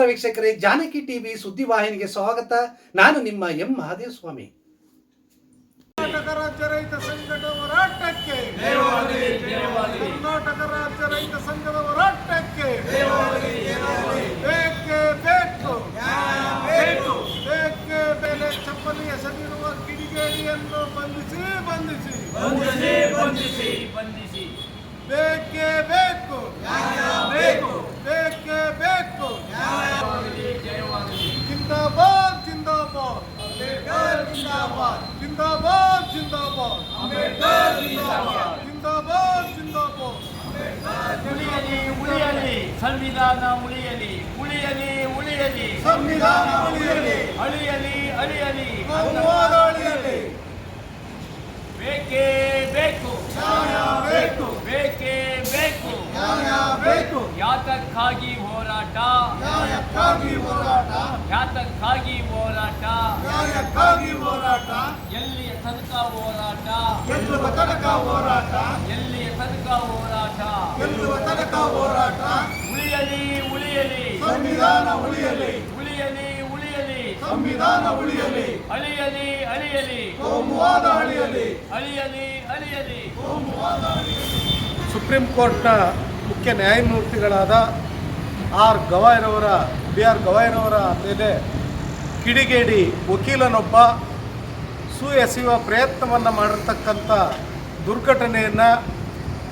ನಮಸ್ಕಾರ ವೀಕ್ಷಕರೇ. ಜಾನಕಿ ಟಿವಿ ಸುದ್ದಿವಾಹಿನಿಗೆ ಸ್ವಾಗತ. ನಾನು ನಿಮ್ಮ ಎಂ ಮಹಾದೇವ ಸ್ವಾಮಿ ಕರ್ನಾಟಕ ರಾಜ್ಯ ರೈತ ಸಂಘದ ಹೋರಾಟಕ್ಕೆ ಕರ್ನಾಟಕ ರಾಜ್ಯ ರೈತ ಸಂಘದ ಹೋರಾಟಕ್ಕೆ ಬೇಕೇ ಬೇಕು ಬೇಕೇ ಬೆಲೆ ಚಪ್ಪಲಿ ಎಸೆದಿರುವ ಕಿಡಿಗೇಡಿಯನ್ನು ಬಂಧಿಸಿ ಬಂಧಿಸಿ ಬಂಧಿಸಿ ಬಂಧಿಸಿ ಬಂಧಿಸಿ ಬೇಕೇ ಬೇಕು ಬೇಕು ಬೇಕೇ ಬೇಕು ಜಯವಾಗಲಿ ಜಿಂದಾಬಾದ್ ಜಿಂದಾಬಾದ್ ಜಿಂದಾಬಾದ್ ಜಿಂದಾಬಾದ್ ಅಂಬೇಡ್ಕರ್ ಜಿಂದಾಬಾದ್. ಜಿಂದಾಬಾದ್ ಜಿಂದಾಬಾದ್ ಉಳಿಯಲಿ ಉಳಿಯಲಿ ಸಂವಿಧಾನ ಉಳಿಯಲಿ ಉಳಿಯಲಿ ಉಳಿಯಲಿ ಸಂವಿಧಾನ ಉಳಿಯಲಿ ಅಳಿಯಲಿ ಅಳಿಯಲಿ ಕೋಮುವಾದ ಅಳಿಯಲಿ ಬೇಕೇ ಬೇಕು ನ್ಯಾಯ ಬೇಕು ಬೇಕೇ ಬೇಕು ನ್ಯಾಯ ಬೇಕು ಯಾತಕ್ಕಾಗಿ ಹೋರಾಟ ನ್ಯಾಯಕ್ಕಾಗಿ ಹೋರಾಟ ಯಾತಕ್ಕಾಗಿ ಹೋರಾಟ. ನ್ಯಾಯಕ್ಕಾಗಿ ಹೋರಾಟ. ಎಲ್ಲಿಯ ತನಕ ಹೋರಾಟ? ಗೆಲ್ಲುವ ತನಕ ಹೋರಾಟ. ಎಲ್ಲಿಯ ತನಕ ಹೋರಾಟ? ಗೆಲ್ಲುವ ತನಕ ಹೋರಾಟ. ಉಳಿಯಲಿ ಉಳಿಯಲಿ. ಸಂವಿಧಾನ ಉಳಿಯಲಿ. ಉಳಿಯಲಿ ಉಳಿಯಲಿ. ಸಂವಿಧಾನ ಉಳಿಯಲಿ. ಅಳಿಯಲಿ ಅಳಿಯಲಿ. ಕೋಮುವಾದ ಅಳಿಯಲಿ. ಅಳಿಯಲಿ ಅಳಿಯಲಿ. ಸುಪ್ರೀಂ ಕೋರ್ಟ್ನ ಮುಖ್ಯ ನ್ಯಾಯಮೂರ್ತಿಗಳಾದ ಆರ್ ಗವಾಯ್ರವರ ಬಿ ಆರ್ ಗವಾಯಿನವರ ಮೇಲೆ ಕಿಡಿಗೇಡಿ ವಕೀಲನೊಬ್ಬ ಸು ಎಸೆಯುವ ಪ್ರಯತ್ನವನ್ನು ಮಾಡಿರ್ತಕ್ಕಂಥ ದುರ್ಘಟನೆಯನ್ನು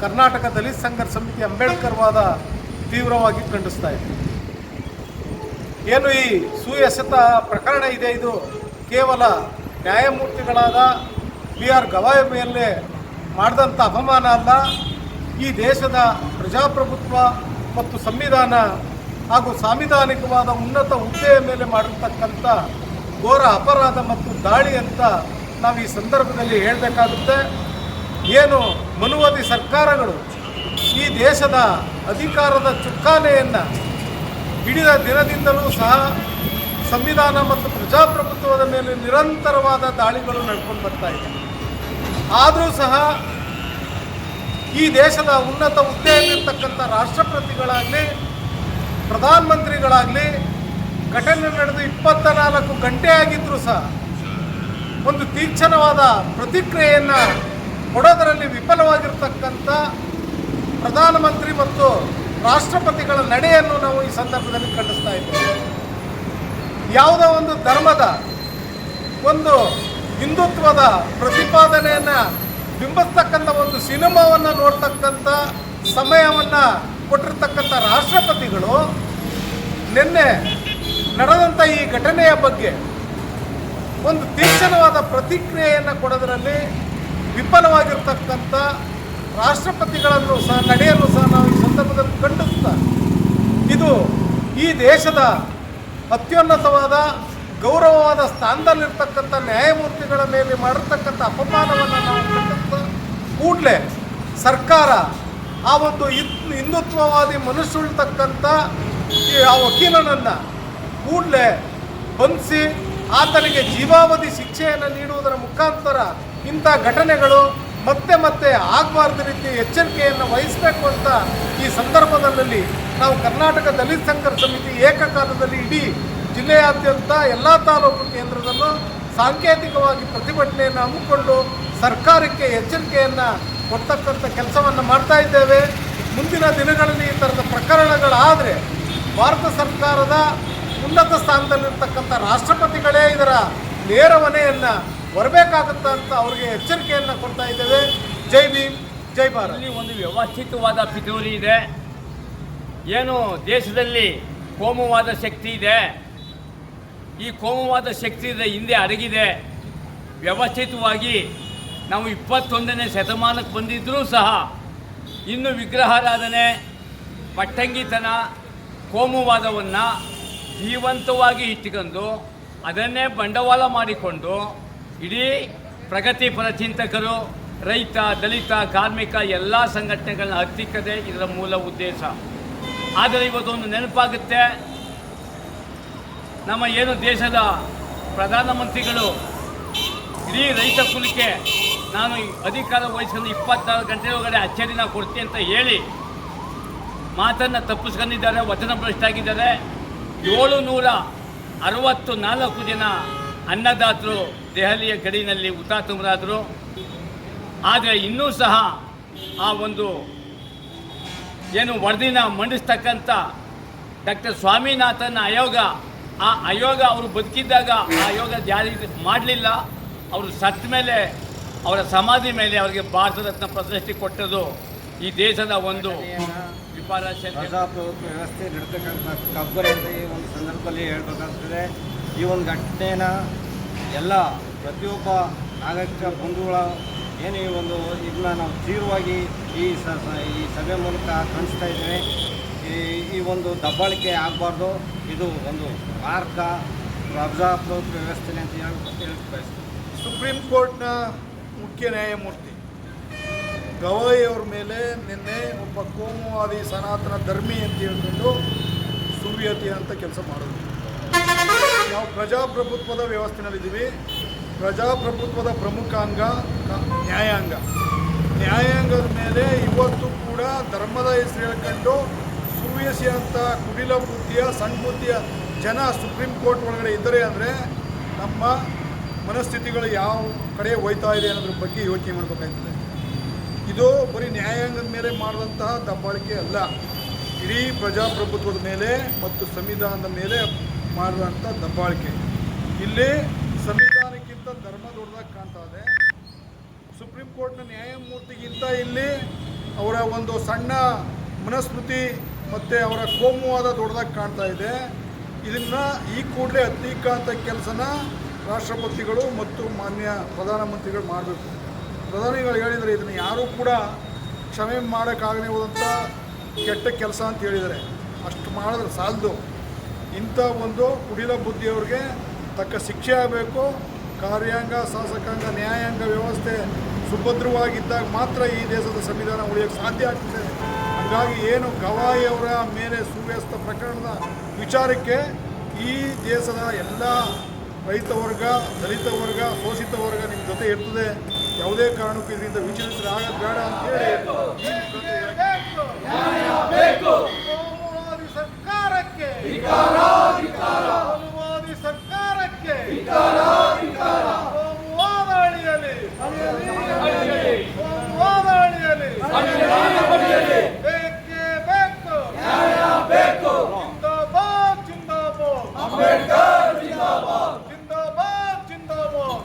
ಕರ್ನಾಟಕ ದಲಿತ ಸಂಘರ್ಷ ಸಮಿತಿ ಅಂಬೇಡ್ಕರ್ವಾದ ತೀವ್ರವಾಗಿ ಖಂಡಿಸ್ತಾ ಇದೆ. ಏನು ಈ ಸು ಎಸೆತ ಪ್ರಕರಣ ಇದೆ ಇದು? ಕೇವಲ ನ್ಯಾಯಮೂರ್ತಿಗಳಾದ ಬಿ ಆರ್ ಗವಾಯ್ ಮೇಲೆ ಮಾಡಿದಂಥ ಅಪಮಾನ ಅಲ್ಲ, ಈ ದೇಶದ ಪ್ರಜಾಪ್ರಭುತ್ವ ಮತ್ತು ಸಂವಿಧಾನ ಹಾಗೂ ಸಾಂವಿಧಾನಿಕವಾದ ಉನ್ನತ ಹುದ್ದೆಯ ಮೇಲೆ ಮಾಡಿರ್ತಕ್ಕಂಥ ಘೋರ ಅಪರಾಧ ಮತ್ತು ದಾಳಿ ಅಂತ ನಾವು ಈ ಸಂದರ್ಭದಲ್ಲಿ ಹೇಳಬೇಕಾಗುತ್ತೆ. ಏನು ಮನುವಾದಿ ಸರ್ಕಾರಗಳು ಈ ದೇಶದ ಅಧಿಕಾರದ ಚುಕ್ಕಾನೆಯನ್ನು ಹಿಡಿದ ದಿನದಿಂದಲೂ ಸಹ ಸಂವಿಧಾನ ಮತ್ತು ಪ್ರಜಾಪ್ರಭುತ್ವದ ಮೇಲೆ ನಿರಂತರವಾದ ದಾಳಿಗಳು ನಡ್ಕೊಂಡು ಬರ್ತಾ ಇದೆ. ಆದರೂ ಸಹ ಈ ದೇಶದ ಉನ್ನತ ಹುದ್ದೆಯಲ್ಲಿರ್ತಕ್ಕಂಥ ರಾಷ್ಟ್ರಪತಿಗಳಾಗಲಿ ಪ್ರಧಾನಮಂತ್ರಿಗಳಾಗಲಿ, ಘಟನೆ ನಡೆದು ಇಪ್ಪತ್ತ ನಾಲ್ಕು ಗಂಟೆ ಆಗಿದ್ದರೂ ಸಹ ಒಂದು ತೀಕ್ಷ್ಣವಾದ ಪ್ರತಿಕ್ರಿಯೆಯನ್ನು ಕೊಡೋದರಲ್ಲಿ ವಿಫಲವಾಗಿರ್ತಕ್ಕಂಥ ಪ್ರಧಾನಮಂತ್ರಿ ಮತ್ತು ರಾಷ್ಟ್ರಪತಿಗಳ ನಡೆಯನ್ನು ನಾವು ಈ ಸಂದರ್ಭದಲ್ಲಿ ಖಂಡಿಸ್ತಾ ಇದ್ದೇವೆ. ಯಾವುದೋ ಒಂದು ಧರ್ಮದ ಒಂದು ಹಿಂದುತ್ವದ ಪ್ರತಿಪಾದನೆಯನ್ನು ಬಿಂಬಿಸ್ತಕ್ಕಂಥ ಒಂದು ಸಿನಿಮಾವನ್ನು ನೋಡ್ತಕ್ಕಂಥ ಸಮಯವನ್ನು ಕೊಟ್ಟಿರ್ತಕ್ಕಂಥ ರಾಷ್ಟ್ರಪತಿಗಳು ನಿನ್ನೆ ನಡೆದಂಥ ಈ ಘಟನೆಯ ಬಗ್ಗೆ ಒಂದು ತೀಕ್ಷ್ಣವಾದ ಪ್ರತಿಕ್ರಿಯೆಯನ್ನು ಕೊಡೋದರಲ್ಲಿ ವಿಫಲವಾಗಿರ್ತಕ್ಕಂಥ ರಾಷ್ಟ್ರಪತಿಗಳನ್ನು ಸಹ, ನಡೆಯಲು ಸಹ ನಾವು ಈ ಸಂದರ್ಭದಲ್ಲಿ ಖಂಡಿಸ್ತಾ ಇದು ಈ ದೇಶದ ಅತ್ಯುನ್ನತವಾದ, ಗೌರವವಾದ ಸ್ಥಾನದಲ್ಲಿರ್ತಕ್ಕಂಥ ನ್ಯಾಯಮೂರ್ತಿಗಳ ಮೇಲೆ ಮಾಡಿರ್ತಕ್ಕಂಥ ಅಪಮಾನವನ್ನು ನಾವು ಕೂಡಲೇ ಸರ್ಕಾರ ಆ ಒಂದು ಹಿಂದುತ್ವವಾದಿ ಮನಸ್ಸುಳ್ತಕ್ಕಂಥ ಈ ಆ ವಕೀಲನನ್ನು ಕೂಡಲೇ ಬಂಧಿಸಿ ಆತನಿಗೆ ಜೀವಾವಧಿ ಶಿಕ್ಷೆಯನ್ನು ನೀಡುವುದರ ಮುಖಾಂತರ ಇಂಥ ಘಟನೆಗಳು ಮತ್ತೆ ಮತ್ತೆ ಆಗಬಾರ್ದು ರೀತಿ ಎಚ್ಚರಿಕೆಯನ್ನು ವಹಿಸಬೇಕು ಅಂತ ಈ ಸಂದರ್ಭದಲ್ಲಿ ನಾವು ಕರ್ನಾಟಕ ದಲಿತ ಸಂಘರ್ಷ ಸಮಿತಿ ಏಕಕಾಲದಲ್ಲಿ ಇಡೀ ಜಿಲ್ಲೆಯಾದ್ಯಂತ ಎಲ್ಲ ತಾಲೂಕು ಕೇಂದ್ರದಲ್ಲೂ ಸಾಂಕೇತಿಕವಾಗಿ ಪ್ರತಿಭಟನೆಯನ್ನು ಹಮ್ಮಿಕೊಂಡು ಸರ್ಕಾರಕ್ಕೆ ಎಚ್ಚರಿಕೆಯನ್ನು ಕೊಡ್ತಕ್ಕಂಥ ಕೆಲಸವನ್ನು ಮಾಡ್ತಾ ಇದ್ದೇವೆ. ಮುಂದಿನ ದಿನಗಳಲ್ಲಿ ಈ ಥರದ ಪ್ರಕರಣಗಳಾದರೆ ಭಾರತ ಸರ್ಕಾರದ ಉನ್ನತ ಸ್ಥಾನದಲ್ಲಿರ್ತಕ್ಕಂಥ ರಾಷ್ಟ್ರಪತಿಗಳೇ ಇದರ ನೇರ ಹೊಣೆಯನ್ನು ಹೊರಬೇಕಾಗುತ್ತಾ ಅಂತ ಅವರಿಗೆ ಎಚ್ಚರಿಕೆಯನ್ನು ಕೊಡ್ತಾ ಇದ್ದೇವೆ. ಜೈ ಭೀಮ್, ಜೈ ಭಾರತ್. ಇಲ್ಲಿ ಒಂದು ವ್ಯವಸ್ಥಿತವಾದ ಪಿತೂರಿ ಇದೆ. ಏನು ದೇಶದಲ್ಲಿ ಕೋಮುವಾದ ಶಕ್ತಿ ಇದೆ. ಈ ಕೋಮುವಾದ ಶಕ್ತಿ ಇದೆ ಹಿಂದೆ ಅಡಗಿದೆ. ವ್ಯವಸ್ಥಿತವಾಗಿ ನಾವು ಇಪ್ಪತ್ತೊಂದನೇ ಶತಮಾನಕ್ಕೆ ಬಂದಿದ್ದರೂ ಸಹ ಇನ್ನು ವಿಗ್ರಹಾರಾಧನೆ, ಪಟ್ಟಂಗಿತನ, ಕೋಮುವಾದವನ್ನು ಜೀವಂತವಾಗಿ ಇಟ್ಟುಕೊಂಡು ಅದನ್ನೇ ಬಂಡವಾಳ ಮಾಡಿಕೊಂಡು ಇಡೀ ಪ್ರಗತಿಪರ ಚಿಂತಕರು ರೈತ, ದಲಿತ, ಕಾರ್ಮಿಕ ಎಲ್ಲ ಸಂಘಟನೆಗಳನ್ನ ಹತ್ತಿಕ್ಕದೆ ಇದರ ಮೂಲ ಉದ್ದೇಶ. ಆದರೆ ಇವತ್ತೊಂದು ನೆನಪಾಗುತ್ತೆ. ನಮ್ಮ ಏನು ದೇಶದ ಪ್ರಧಾನಮಂತ್ರಿಗಳು ಇಡೀ ರೈತ ಕುಲಕ್ಕೆ ನಾನು ಅಧಿಕಾರ ವಹಿಸ್ಕೊಂಡು ಇಪ್ಪತ್ತಾರು ಗಂಟೆ ಒಳಗಡೆ ಅಚ್ಚರಿನ ಕೊಡ್ತೀನಿ ಅಂತ ಹೇಳಿ ಮಾತನ್ನು ತಪ್ಪಿಸ್ಕೊಂಡಿದ್ದಾರೆ, ವಚನ ಭ್ರಷ್ಟಾಗಿದ್ದಾರೆ ಏಳು ನೂರ ಅರವತ್ತು ನಾಲ್ಕು ಜನ ಅನ್ನದಾತರು ದೆಹಲಿಯ ಗಡಿನಲ್ಲಿ ಹುತಾತ್ಮರಾದರು ಆದರೆ ಇನ್ನೂ ಸಹ ಆ ಒಂದು ಏನು ವರದಿನ ಮಂಡಿಸ್ತಕ್ಕಂಥ ಡಾಕ್ಟರ್ ಸ್ವಾಮಿನಾಥನ್ ಆಯೋಗ, ಆ ಆಯೋಗ ಅವರು ಬದುಕಿದ್ದಾಗ ಆ ಆಯೋಗ ಜಾರಿ ಮಾಡಲಿಲ್ಲ. ಅವರು ಸತ್ತ ಮೇಲೆ ಅವರ ಸಮಾಧಿ ಮೇಲೆ ಅವರಿಗೆ ಭಾರತ ರತ್ನ ಪ್ರಶಸ್ತಿ ಕೊಟ್ಟದ್ದು ಈ ದೇಶದ ಒಂದು ಪ್ರಜಾಪ್ರಭುತ್ವ ವ್ಯವಸ್ಥೆ ನಡೆತಕ್ಕಂಥ ಕಬ್ಬರಿ ಅಂತ ಈ ಒಂದು ಸಂದರ್ಭದಲ್ಲಿ ಹೇಳ್ಬೇಕಾಗ್ತದೆ ಈ ಒಂದು ಘಟನೆನ ಎಲ್ಲ ಪ್ರತಿಯೊಬ್ಬ ನಾಗರಿಕ ಬಂಧುಗಳ ಏನು ಈ ಒಂದು ಇದನ್ನ ನಾವು ತೀವ್ರವಾಗಿ ಈ ಈ ಸಭೆ ಮೂಲಕ ಕಾಣಿಸ್ತಾ ಇದ್ದೇವೆ. ಈ ಈ ಒಂದು ದಬ್ಬಾಳಿಕೆ ಆಗಬಾರ್ದು. ಇದು ಒಂದು ಮಾರ್ಗ ಪ್ರಜಾಪ್ರಭುತ್ವ ವ್ಯವಸ್ಥೆ ಅಂತ ಹೇಳಿ ಹೇಳಿ ಸುಪ್ರೀಂ ಕೋರ್ಟ್ನ ಮುಖ್ಯ ನ್ಯಾಯಮೂರ್ತಿ. ಗವಾಯಿ ಅವ್ರ ಮೇಲೆ ನಿನ್ನೆ ಒಬ್ಬ ಕೋಮುವಾದಿ ಸನಾತನ ಧರ್ಮಿ ಅಂತ ಹೇಳ್ಕೊಂಡು ಸುವ್ಯತಿ ಅಂತ ಕೆಲಸ ಮಾಡೋದು. ನಾವು ಪ್ರಜಾಪ್ರಭುತ್ವದ ವ್ಯವಸ್ಥೆನಲ್ಲಿದ್ದೀವಿ. ಪ್ರಜಾಪ್ರಭುತ್ವದ ಪ್ರಮುಖ ಅಂಗ ನ್ಯಾಯಾಂಗ. ನ್ಯಾಯಾಂಗದ ಮೇಲೆ ಇವತ್ತು ಕೂಡ ಧರ್ಮದ ಹೆಸರು ಹೇಳ್ಕೊಂಡು ಸುವ್ಯಸಿ ಅಂತ ಕುಡಿಲ ಬುದ್ಧಿಯ ಸಣ್ಣ ಬುದ್ಧಿಯ ಜನ ಸುಪ್ರೀಂ ಕೋರ್ಟ್ ಒಳಗಡೆ ಇದ್ದರೆ ಅಂದರೆ ನಮ್ಮ ಮನಸ್ಥಿತಿಗಳು ಯಾವ ಕಡೆ ಹೋಯ್ತಾ ಇದೆ ಅನ್ನೋದ್ರ ಬಗ್ಗೆ ಯೋಚನೆ ಮಾಡಬೇಕಾಗ್ತದೆ. ಇದು ಬರೀ ನ್ಯಾಯಾಂಗದ ಮೇಲೆ ಮಾಡಿದಂತಹ ದಬ್ಬಾಳಿಕೆ ಅಲ್ಲ. ಇಡೀ ಪ್ರಜಾಪ್ರಭುತ್ವದ ಮೇಲೆ ಮತ್ತು ಸಂವಿಧಾನದ ಮೇಲೆ ಮಾಡಿದಂಥ ದಬ್ಬಾಳಿಕೆ. ಇಲ್ಲಿ ಸಂವಿಧಾನಕ್ಕಿಂತ ಧರ್ಮ ದೊಡ್ಡದಾಗಿ ಕಾಣ್ತಾ ಇದೆ. ಸುಪ್ರೀಂ ಕೋರ್ಟ್ನ ನ್ಯಾಯಮೂರ್ತಿಗಿಂತ ಇಲ್ಲಿ ಅವರ ಒಂದು ಸಣ್ಣ ಮನಸ್ಮೃತಿ ಮತ್ತು ಅವರ ಕೋಮುವಾದ ದೊಡ್ಡದಾಗಿ ಕಾಣ್ತಾ ಇದೆ. ಇದನ್ನು ಈ ಕೂಡಲೇ ಹತ್ತಿಕ್ಕಂಥ ಕೆಲಸನ ರಾಷ್ಟ್ರಪತಿಗಳು ಮತ್ತು ಮಾನ್ಯ ಪ್ರಧಾನಮಂತ್ರಿಗಳು ಮಾಡಬೇಕು. ಪ್ರಧಾನಿಗಳು ಹೇಳಿದರೆ ಇದನ್ನು ಯಾರೂ ಕೂಡ ಕ್ಷಮೆ ಮಾಡೋಕ್ಕಾಗದೇ ಹೋದಂಥ ಕೆಟ್ಟ ಕೆಲಸ ಅಂತ ಹೇಳಿದ್ದಾರೆ. ಅಷ್ಟು ಮಾಡಿದ್ರೆ ಸಾಲದು. ಇಂಥ ಒಂದು ಕುಡಿಲ ಬುದ್ಧಿಯವ್ರಿಗೆ ತಕ್ಕ ಶಿಕ್ಷೆ ಆಗಬೇಕು. ಕಾರ್ಯಾಂಗ, ಶಾಸಕಾಂಗ, ನ್ಯಾಯಾಂಗ ವ್ಯವಸ್ಥೆ ಸುಭದ್ರವಾಗಿದ್ದಾಗ ಮಾತ್ರ ಈ ದೇಶದ ಸಂವಿಧಾನ ಉಳಿಯೋಕ್ಕೆ ಸಾಧ್ಯ ಆಗ್ತದೆ. ಹಾಗಾಗಿ ಏನು ಗವಾಯಿ ಅವರ ಮೇಲೆ ಸೂರ್ಯಾಸ್ತ ಪ್ರಕರಣದ ವಿಚಾರಕ್ಕೆ ಈ ದೇಶದ ಎಲ್ಲ ರೈತ ವರ್ಗ ದಲಿತ ವರ್ಗ ಶೋಷಿತ ವರ್ಗ ನಿಮ್ಮ ಜೊತೆ ಇರ್ತದೆ. ಯಾವುದೇ ಕಾರಣಕ್ಕೂ ಇದರಿಂದ ವಿಚಲಿತರಾಗೋದು ಬೇಡ ಅಂತೇಳಿ ಸರ್ಕಾರಕ್ಕೆ. ಸರ್ಕಾರಕ್ಕೆ ಕೋಮುವಾದ ಅಳಿಯಲಿ ಕೋಮುವಾದ ಅಳಿಯಲಿ ಬೇಕೇ ಬೇಕು ಜಿಂದಾಬಾದ್ ಜಿಂದಾಬಾದ್ ಜಿಂದಾಬಾದ್ ಜಿಂದಾಬಾದ್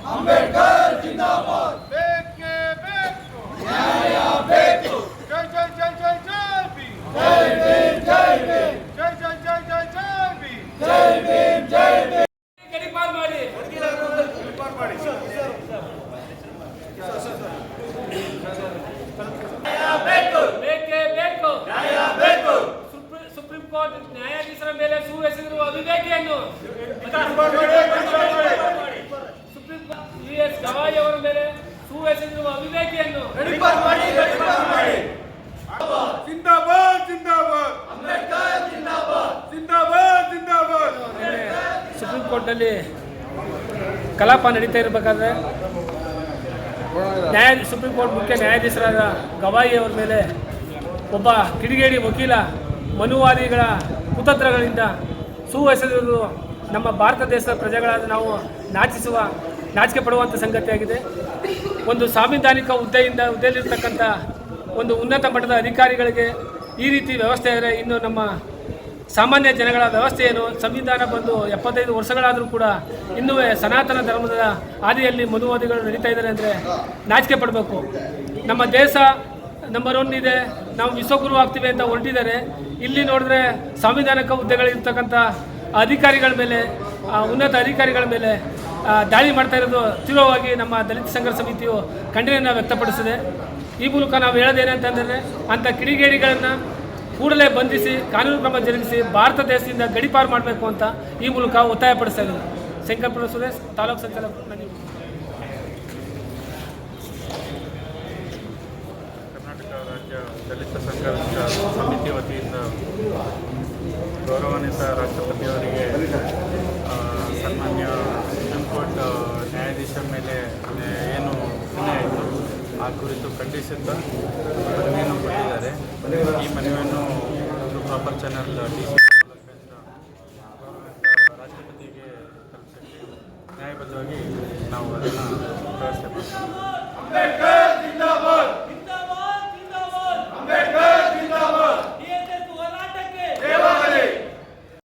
ಬೇಕೇ ಬೇಕು ಜೈ ಜೈ ಜೈ ಜೈ ಜೈ ಬಿ ಜೈ ಜೈ ಜೈ ಜೈ ಜೈ ಬಿ ಗಡಿಪಾರ್ ಮಾಡಿ ಬೇಕೇ ಬೇಕು ಸುಪ್ರೀಂ- ಸುಪ್ರೀಂ ಕೋರ್ಟ್ ನ್ಯಾಯಾಧೀಶರ ಮೇಲೆ ಸುವೆಸಗಿರುವ ಅವಿವೇಕಿಯನ್ನು supreme court U S Gavai ಅವರ ಮೇಲೆ ಸುವೆಸಗಿರುವ ಅವಿವೇಕಿಯನ್ನು ಜಿಂದಾಬಾದ್ ಜಿಂದಾಬಾದ್ ಜಿಂದಾಬಾದ್ ಜಿಂದಾಬಾದ್ ಸುಪ್ರೀಂ ಕೋರ್ಟ್ನಲ್ಲಿ ಕಲಾಪ ನಡೀತಾ ಇರಬೇಕಾದ್ರೆ ನ್ಯಾಯ ಸುಪ್ರೀಂ ಕೋರ್ಟ್ ಮುಖ್ಯ ನ್ಯಾಯಾಧೀಶರಾದ ಗವಾಯಿ ಅವರ ಮೇಲೆ ಒಬ್ಬ ಕಿಡಿಗೇಡಿ ವಕೀಲ ಮನುವಾದಿಗಳ ಕುತಂತ್ರಗಳಿಂದ ಸುವಹಿಸದಿರುವುದು ನಮ್ಮ ಭಾರತ ದೇಶದ ಪ್ರಜೆಗಳಾದ ನಾವು ನಾಚಿಸುವ, ನಾಚಿಕೆ ಪಡುವಂಥ ಸಂಗತಿಯಾಗಿದೆ. ಒಂದು ಸಾಂವಿಧಾನಿಕ ಹುದ್ದೆಯಿಂದ ಹುದ್ದೆಯಲ್ಲಿರ್ತಕ್ಕಂಥ ಒಂದು ಉನ್ನತ ಮಟ್ಟದ ಅಧಿಕಾರಿಗಳಿಗೆ ಈ ರೀತಿ ವ್ಯವಸ್ಥೆ ಇನ್ನು ನಮ್ಮ ಸಾಮಾನ್ಯ ಜನಗಳ ವ್ಯವಸ್ಥೆ ಏನು ಸಂವಿಧಾನ ಬಂದು ಎಪ್ಪತ್ತೈದು ವರ್ಷಗಳಾದರೂ ಕೂಡ ಇನ್ನೂ ಸನಾತನ ಧರ್ಮದ ಹಾದಿಯಲ್ಲಿ ಮನುವಾದಿಗಳು ನಡೀತಾ ಇದ್ದಾರೆ ಅಂದರೆ ನಾಚಿಕೆ ಪಡಬೇಕು. ನಮ್ಮ ದೇಶ ನಂಬರ್ ಒನ್ ಇದೆ ನಾವು ವಿಶ್ವಗುರು ಆಗ್ತೀವಿ ಅಂತ ಹೊರಟಿದ್ದಾರೆ. ಇಲ್ಲಿ ನೋಡಿದ್ರೆ ಸಾಂವಿಧಾನಿಕ ಹುದ್ದೆಗಳಿರ್ತಕ್ಕಂಥ ಅಧಿಕಾರಿಗಳ ಮೇಲೆ ಉನ್ನತ ಅಧಿಕಾರಿಗಳ ಮೇಲೆ ದಾಳಿ ಮಾಡ್ತಾ ಇರೋದು ತೀವ್ರವಾಗಿ ನಮ್ಮ ದಲಿತ ಸಂಘರ್ಷ ಸಮಿತಿಯು ಖಂಡನೆಯನ್ನು ವ್ಯಕ್ತಪಡಿಸಿದೆ. ಈ ಮೂಲಕ ನಾವು ಹೇಳೋದೇನೆ ಅಂತಂದರೆ ಅಂಥ ಕಿಡಿಗೇಡಿಗಳನ್ನು ಕೂಡಲೇ ಬಂಧಿಸಿ, ಕಾನೂನು ಕ್ರಮ ಜರುಗಿಸಿ ಭಾರತ ದೇಶದಿಂದ ಗಡಿಪಾರು ಮಾಡಬೇಕು ಅಂತ ಈ ಮೂಲಕ ಒತ್ತಾಯಪಡಿಸ್ತಾ ಇದ್ದೀನಿ ಶಂಕರಪುರ ಸುರೇಶ್, ತಾಲೂಕು ಸಂಚಾಲಕ. ಕರ್ನಾಟಕ ರಾಜ್ಯ ದಲಿತ ಸಂಘರ್ಷ ಸಮಿತಿ ವತಿಯಿಂದ ಗೌರವಾನ್ವಿತ ರಾಷ್ಟ್ರಪತಿಯವರಿಗೆ ಸನ್ಮಾನ್ಯ ಸುಪ್ರೀಂ ಕೋರ್ಟ್ ನ್ಯಾಯಾಧೀಶರ ಮೇಲೆ ಏನು ಆಯಿತು ಆ ಕುರಿತು ಖಂಡಿಸುತ್ತಾ ಮನವಿಯನ್ನು ಕೊಟ್ಟಿದ್ದಾರೆ ಈ ಮನವಿಯನ್ನು ಒಂದು